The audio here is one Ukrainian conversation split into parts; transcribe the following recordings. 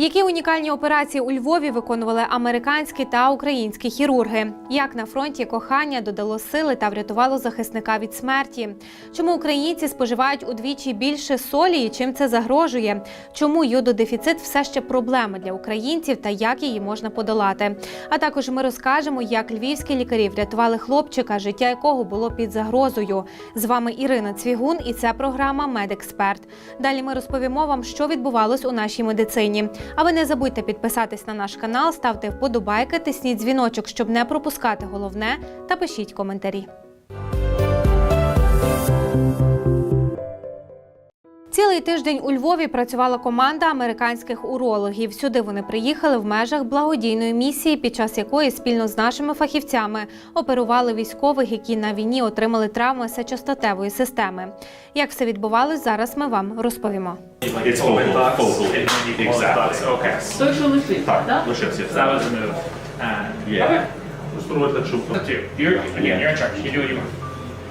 Які унікальні операції у Львові виконували американські та українські хірурги? Як на фронті кохання додало сили та врятувало захисника від смерті? Чому українці споживають удвічі більше солі і чим це загрожує? Чому йододефіцит все ще проблема для українців та як її можна подолати? А також ми розкажемо, як львівські лікарі врятували хлопчика, життя якого було під загрозою. З вами Ірина Цвігун, і це програма Медексперт. Далі ми розповімо вам, що відбувалось у нашій медицині. А ви не забудьте підписатись на наш канал, ставте вподобайки, тисніть дзвіночок, щоб не пропускати головне, та пишіть коментарі. Цілий тиждень у Львові працювала команда американських урологів. Сюди вони приїхали в межах благодійної місії, під час якої спільно з нашими фахівцями оперували військових, які на війні отримали травми сечостатевої системи. Як все відбувалось, зараз ми вам розповімо. Так, лишився. Yeah. okay. You're again. You're in charge. You do what you want.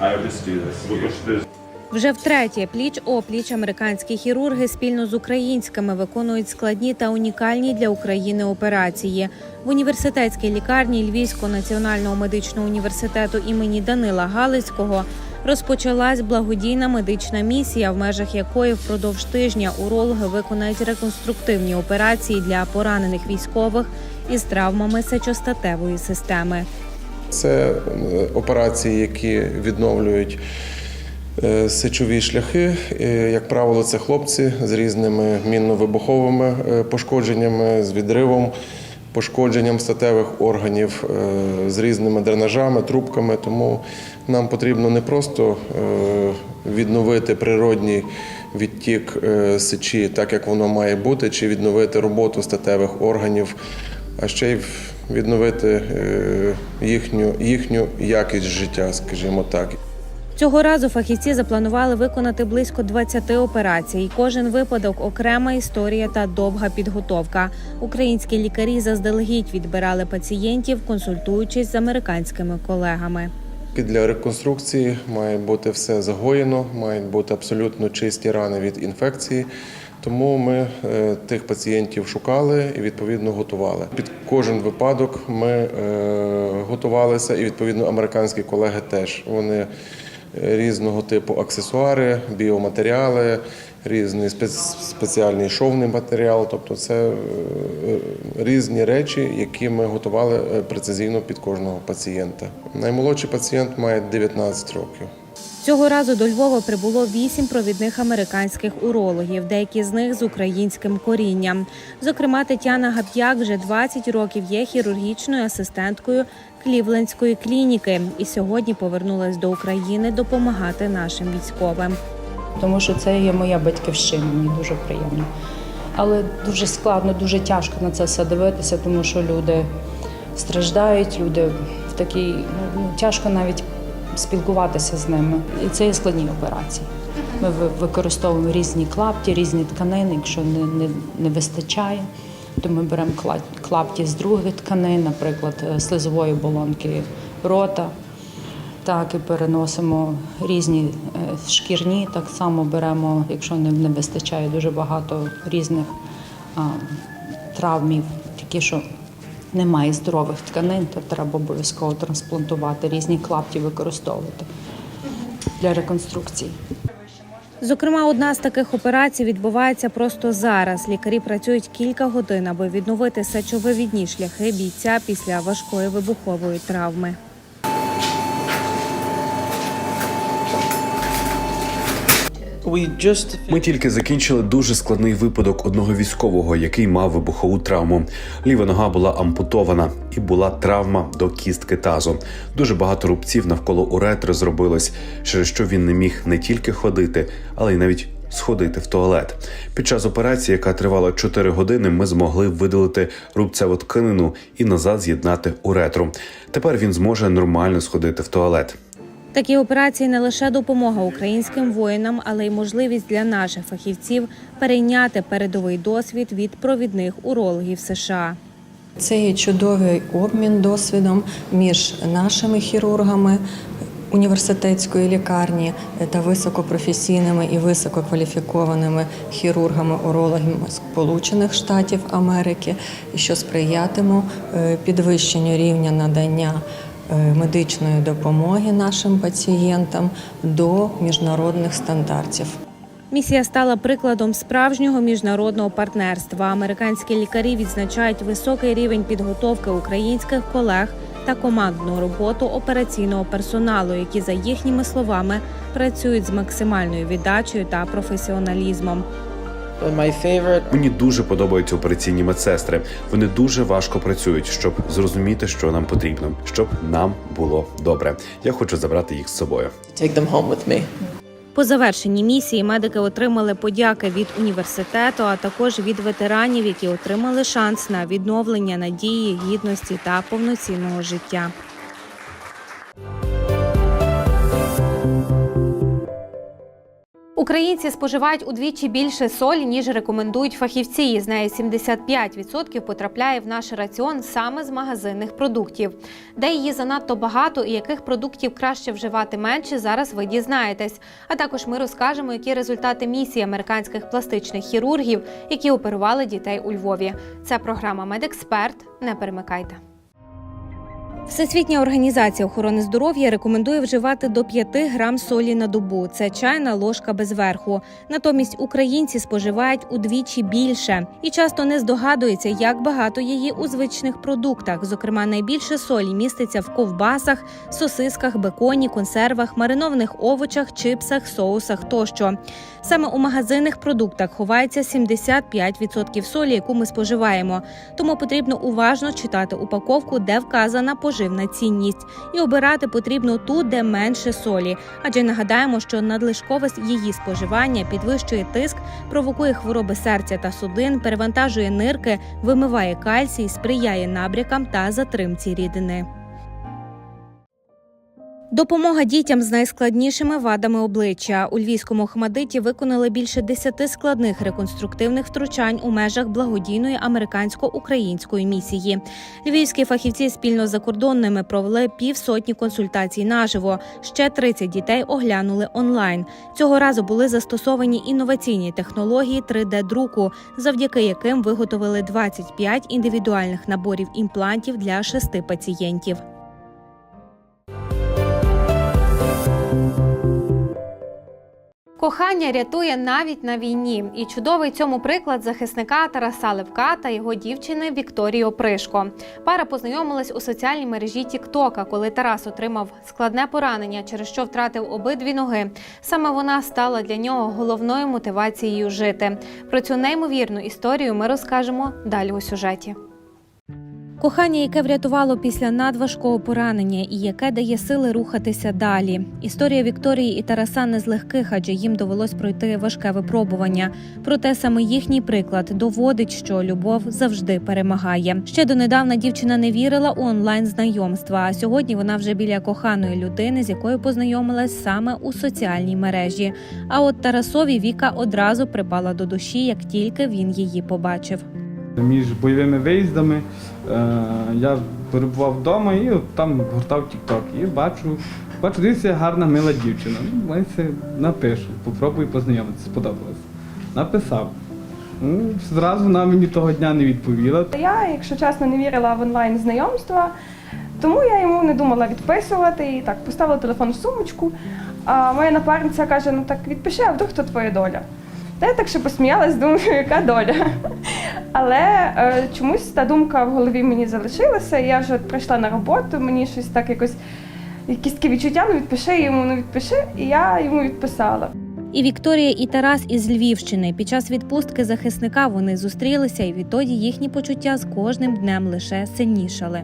I just do this. Вже втретє пліч опліч американські хірурги спільно з українськими виконують складні та унікальні для України операції. В університетській лікарні Львівського національного медичного університету імені Данила Галицького розпочалась благодійна медична місія, в межах якої впродовж тижня урологи виконають реконструктивні операції для поранених військових із травмами сечостатевої системи. Це е, операції, які відновлюють сечові шляхи. Е, Як правило, це хлопці з різними мінно-вибуховими е, пошкодженнями, з відривом, пошкодженням статевих органів, е, з різними дренажами, трубками. Тому нам потрібно не просто е, відновити природній відтік е, сечі, так як воно має бути, чи відновити роботу статевих органів, а ще й відновити е, їхню, їхню якість життя, скажімо так. Цього разу фахівці запланували виконати близько 20 операцій. Кожен випадок окрема історія та довга підготовка. Українські лікарі заздалегідь відбирали пацієнтів, консультуючись з американськими колегами. Для реконструкції має бути все загоєно, мають бути абсолютно чисті рани від інфекції. Тому ми е, тих пацієнтів шукали і відповідно готували. Під кожен випадок ми е, готувалися, і відповідно американські колеги теж. Вони різного типу аксесуари, біоматеріали, різний спец- спеціальний шовний матеріал. Тобто це е, різні речі, які ми готували е, прецизійно під кожного пацієнта. Наймолодший пацієнт має 19 років. Цього разу до Львова прибуло вісім провідних американських урологів, деякі з них з українським корінням. Зокрема, Тетяна Гап'як вже 20 років є хірургічною асистенткою Клівлендської клініки і сьогодні повернулась до України допомагати нашим військовим. тому що це є моя батьківщина, мені дуже приємно. Але дуже складно, дуже тяжко на це все дивитися, тому що люди страждають, люди в такій ну, тяжко навіть спілкуватися з ними. І це є складні операції. Ми використовуємо різні клапті, різні тканини, якщо не, не, не вистачає. То ми беремо клапті з других тканин, наприклад, е, слизової болонки рота. Так, і переносимо різні е, шкірні, так само беремо, якщо не, не вистачає дуже багато різних а, травмів, такі, що немає здорових тканин, то треба обов'язково трансплантувати, різні клапті використовувати для реконструкції. Зокрема, одна з таких операцій відбувається просто зараз. Лікарі працюють кілька годин, аби відновити сечовивідні шляхи бійця після важкої вибухової травми. Ми тільки закінчили дуже складний випадок одного військового, який мав вибухову травму. Ліва нога була ампутована і була травма до кістки тазу. Дуже багато рубців навколо уретри зробилось, через що він не міг не тільки ходити, але й навіть сходити в туалет. Під час операції, яка тривала 4 години, ми змогли видалити рубцеву тканину і назад з'єднати уретру. Тепер він зможе нормально сходити в туалет. Такі операції не лише допомога українським воїнам, але й можливість для наших фахівців перейняти передовий досвід від провідних урологів США. Це є чудовий обмін досвідом між нашими хірургами університетської лікарні та високопрофесійними і висококваліфікованими хірургами, урологами Сполучених Штатів Америки, що сприятиме підвищенню рівня надання медичної допомоги нашим пацієнтам до міжнародних стандартів. Місія стала прикладом справжнього міжнародного партнерства. Американські лікарі відзначають високий рівень підготовки українських колег та командну роботу операційного персоналу, які за їхніми словами працюють з максимальною віддачею та професіоналізмом. My Мені дуже подобаються операційні медсестри. Вони дуже важко працюють, щоб зрозуміти, що нам потрібно, щоб нам було добре. Я хочу забрати їх з собою. take them home with me. По завершенні місії медики отримали подяки від університету, а також від ветеранів, які отримали шанс на відновлення надії, гідності та повноцінного життя. Українці споживають удвічі більше солі, ніж рекомендують фахівці. З неї 75% потрапляє в наш раціон саме з магазинних продуктів. Де її занадто багато і яких продуктів краще вживати менше, зараз ви дізнаєтесь. А також ми розкажемо, які результати місії американських пластичних хірургів, які оперували дітей у Львові. Це програма Медексперт. Не перемикайте. Всесвітня організація охорони здоров'я рекомендує вживати до 5 грам солі на добу. Це чайна ложка без верху. Натомість українці споживають удвічі більше і часто не здогадуються, як багато її у звичних продуктах. Зокрема, найбільше солі міститься в ковбасах, сосисках, беконі, консервах, маринованих овочах, чипсах, соусах тощо. Саме у магазинних продуктах ховається 75% солі, яку ми споживаємо. Тому потрібно уважно читати упаковку, де вказана поживна цінність, і обирати потрібно ту, де менше солі. Адже нагадаємо, що надлишкове її споживання підвищує тиск, провокує хвороби серця та судин, перевантажує нирки, вимиває кальцій, сприяє набрякам та затримці рідини. Допомога дітям з найскладнішими вадами обличчя у львівському Хмадиті виконали більше 10 складних реконструктивних втручань у межах благодійної американсько-української місії. Львівські фахівці спільно з закордонними провели півсотні консультацій наживо. Ще 30 дітей оглянули онлайн. Цього разу були застосовані інноваційні технології 3D-друку, завдяки яким виготовили 25 індивідуальних наборів імплантів для шести пацієнтів. Кохання рятує навіть на війні, і чудовий цьому приклад захисника Тараса Левка та його дівчини Вікторії Опришко. Пара познайомилась у соціальній мережі Тіктока, коли Тарас отримав складне поранення, через що втратив обидві ноги. Саме вона стала для нього головною мотивацією жити. Про цю неймовірну історію ми розкажемо далі у сюжеті. Кохання, яке врятувало після надважкого поранення і яке дає сили рухатися далі. Історія Вікторії і Тараса не з легких, адже їм довелось пройти важке випробування. Проте саме їхній приклад доводить, що любов завжди перемагає. Ще донедавна дівчина не вірила у онлайн знайомства. А сьогодні вона вже біля коханої людини, з якою познайомилась саме у соціальній мережі. А от Тарасові Віка одразу припала до душі, як тільки він її побачив. Між бойовими виїздами е, я перебував вдома і там гортав TikTok. І бачу, бачу, дивіться, гарна мила дівчина. Ну, Леся, напишу, попробую познайомитися, сподобалось. Написав. Ну, зразу вона мені того дня не відповіла. Я, якщо чесно, не вірила в онлайн знайомства, тому я йому не думала відписувати і так поставила телефон в сумочку. А моя напарниця каже: ну так відпиши, а вдруг то твоя доля. Та я так ще посміялась, думаю, яка доля. Але е, чомусь та думка в голові мені залишилася, я вже от прийшла на роботу, мені щось так якось, якісь такі відчуття, ну відпиши йому, ну відпиши, і я йому відписала. І Вікторія, і Тарас із Львівщини. Під час відпустки захисника вони зустрілися, і відтоді їхні почуття з кожним днем лише сильнішали.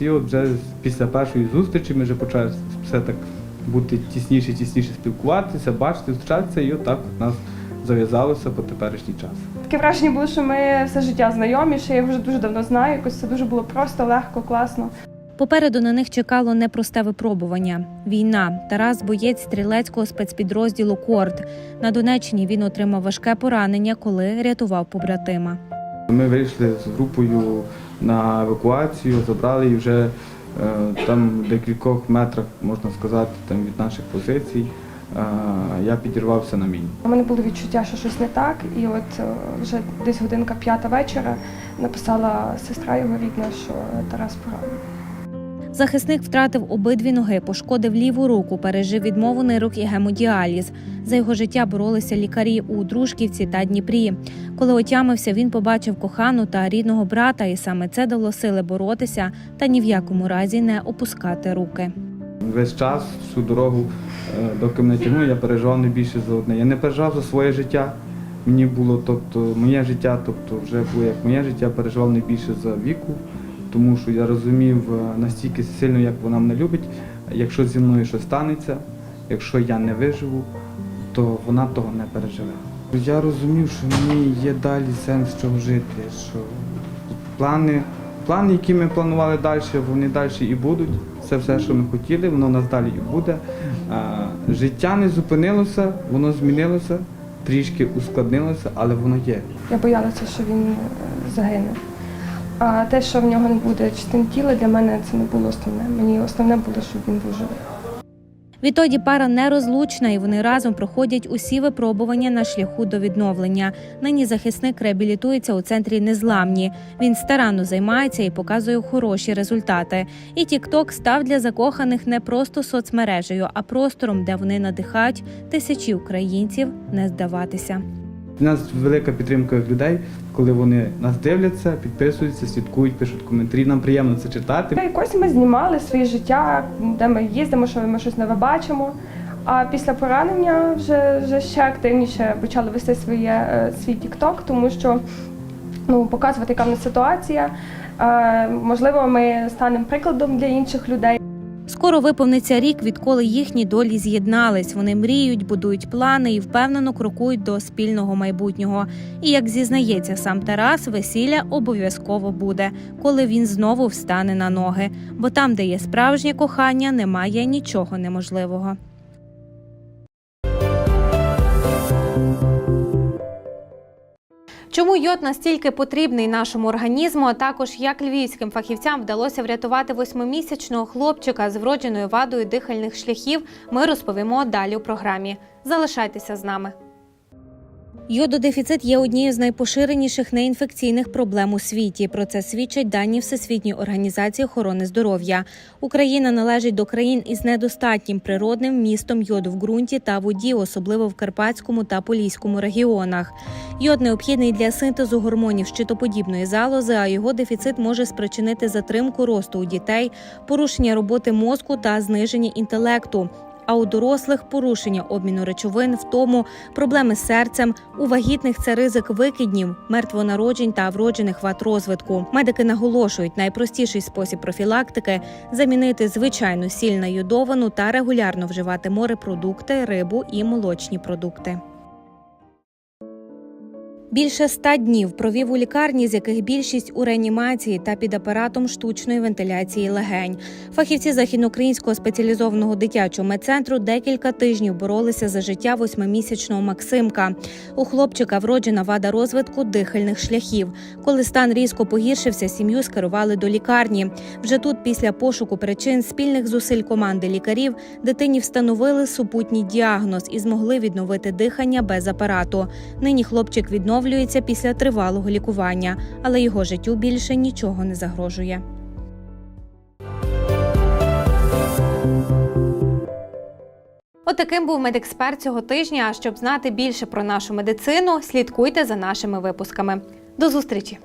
І от вже після першої зустрічі ми вже почали все так бути тісніше, тісніше спілкуватися, бачити, зустрічатися, і от так от нас зав'язалося по теперішній час. Таке враження було, що ми все життя знайомі, що я вже дуже давно знаю, якось це дуже було просто, легко, класно. Попереду на них чекало непросте випробування. Війна. Тарас боєць стрілецького спецпідрозділу Корд. На Донеччині він отримав важке поранення, коли рятував побратима. Ми вийшли з групою на евакуацію, забрали і вже Е, Там в декількох метрах, можна сказати, там від наших позицій я підірвався на міні. У мене було відчуття, що щось не так, і от е, вже десь годинка п'ята вечора написала сестра його рідна, що Тарас поранений. Захисник втратив обидві ноги, пошкодив ліву руку, пережив відмову нирок і гемодіаліз. За його життя боролися лікарі у Дружківці та Дніпрі. Коли отямився, він побачив кохану та рідного брата, і саме це дало сили боротися та ні в якому разі не опускати руки. Весь час, всю дорогу, е, доки мене тягнули, я переживав не більше за одне. Я не переживав за своє життя. Мені було, тобто, моє життя, тобто вже було як моє життя, переживав не більше за віку, тому що я розумів е, настільки сильно, як вона мене любить. Якщо зі мною щось станеться, якщо я не виживу, то вона того не переживе. Я розумів, що мені є далі сенс чого жити, що плани, плани, які ми планували далі, вони далі і будуть. Це все, що ми хотіли, воно нас далі і буде. Життя не зупинилося, воно змінилося, трішки ускладнилося, але воно є. Я боялася, що він е, загине. А те, що в нього не буде частин тіла, для мене це не було основне. Мені основне було, щоб він був живий. Відтоді пара нерозлучна, і вони разом проходять усі випробування на шляху до відновлення. Нині захисник реабілітується у центрі незламні. Він старанно займається і показує хороші результати. І TikTok став для закоханих не просто соцмережею, а простором, де вони надихають тисячі українців не здаватися. У нас велика підтримка людей, коли вони нас дивляться, підписуються, слідкують, пишуть коментарі. Нам приємно це читати. Якось ми знімали своє життя, де ми їздимо, що ми щось нове бачимо. А після поранення вже, вже ще активніше почали вести своє, е, свій TikTok, тому що ну, показувати, яка в нас ситуація. Е, можливо, ми станемо прикладом для інших людей. Скоро виповниться рік, відколи їхні долі з'єднались. Вони мріють, будують плани і впевнено крокують до спільного майбутнього. І як зізнається сам Тарас, весілля обов'язково буде, коли він знову встане на ноги. Бо там, де є справжнє кохання, немає нічого неможливого. Чому йод настільки потрібний нашому організму, а також як львівським фахівцям вдалося врятувати восьмимісячного хлопчика з вродженою вадою дихальних шляхів, ми розповімо далі у програмі. Залишайтеся з нами. Йододефіцит є однією з найпоширеніших неінфекційних проблем у світі. Про це свідчать дані Всесвітньої організації охорони здоров'я. Україна належить до країн із недостатнім природним містом йоду в ґрунті та воді, особливо в Карпатському та Поліському регіонах. Йод необхідний для синтезу гормонів щитоподібної залози, а його дефіцит може спричинити затримку росту у дітей, порушення роботи мозку та зниження інтелекту. А у дорослих порушення обміну речовин, втому, проблеми з серцем, у вагітних це ризик викиднів, мертвонароджень та вроджених вад розвитку. Медики наголошують, найпростіший спосіб профілактики замінити звичайну сіль на йодовану та регулярно вживати морепродукти, рибу і молочні продукти. Більше ста днів провів у лікарні, з яких більшість у реанімації та під апаратом штучної вентиляції легень. Фахівці західноукраїнського спеціалізованого дитячого медцентру декілька тижнів боролися за життя восьмимісячного Максимка. У хлопчика вроджена вада розвитку дихальних шляхів. Коли стан різко погіршився, сім'ю скерували до лікарні. Вже тут, після пошуку причин спільних зусиль команди лікарів, дитині встановили супутній діагноз і змогли відновити дихання без апарату. Нині хлопчик відновлюється після тривалого лікування, але його життю більше нічого не загрожує. Отаким був медексперт цього тижня. А щоб знати більше про нашу медицину, слідкуйте за нашими випусками. До зустрічі!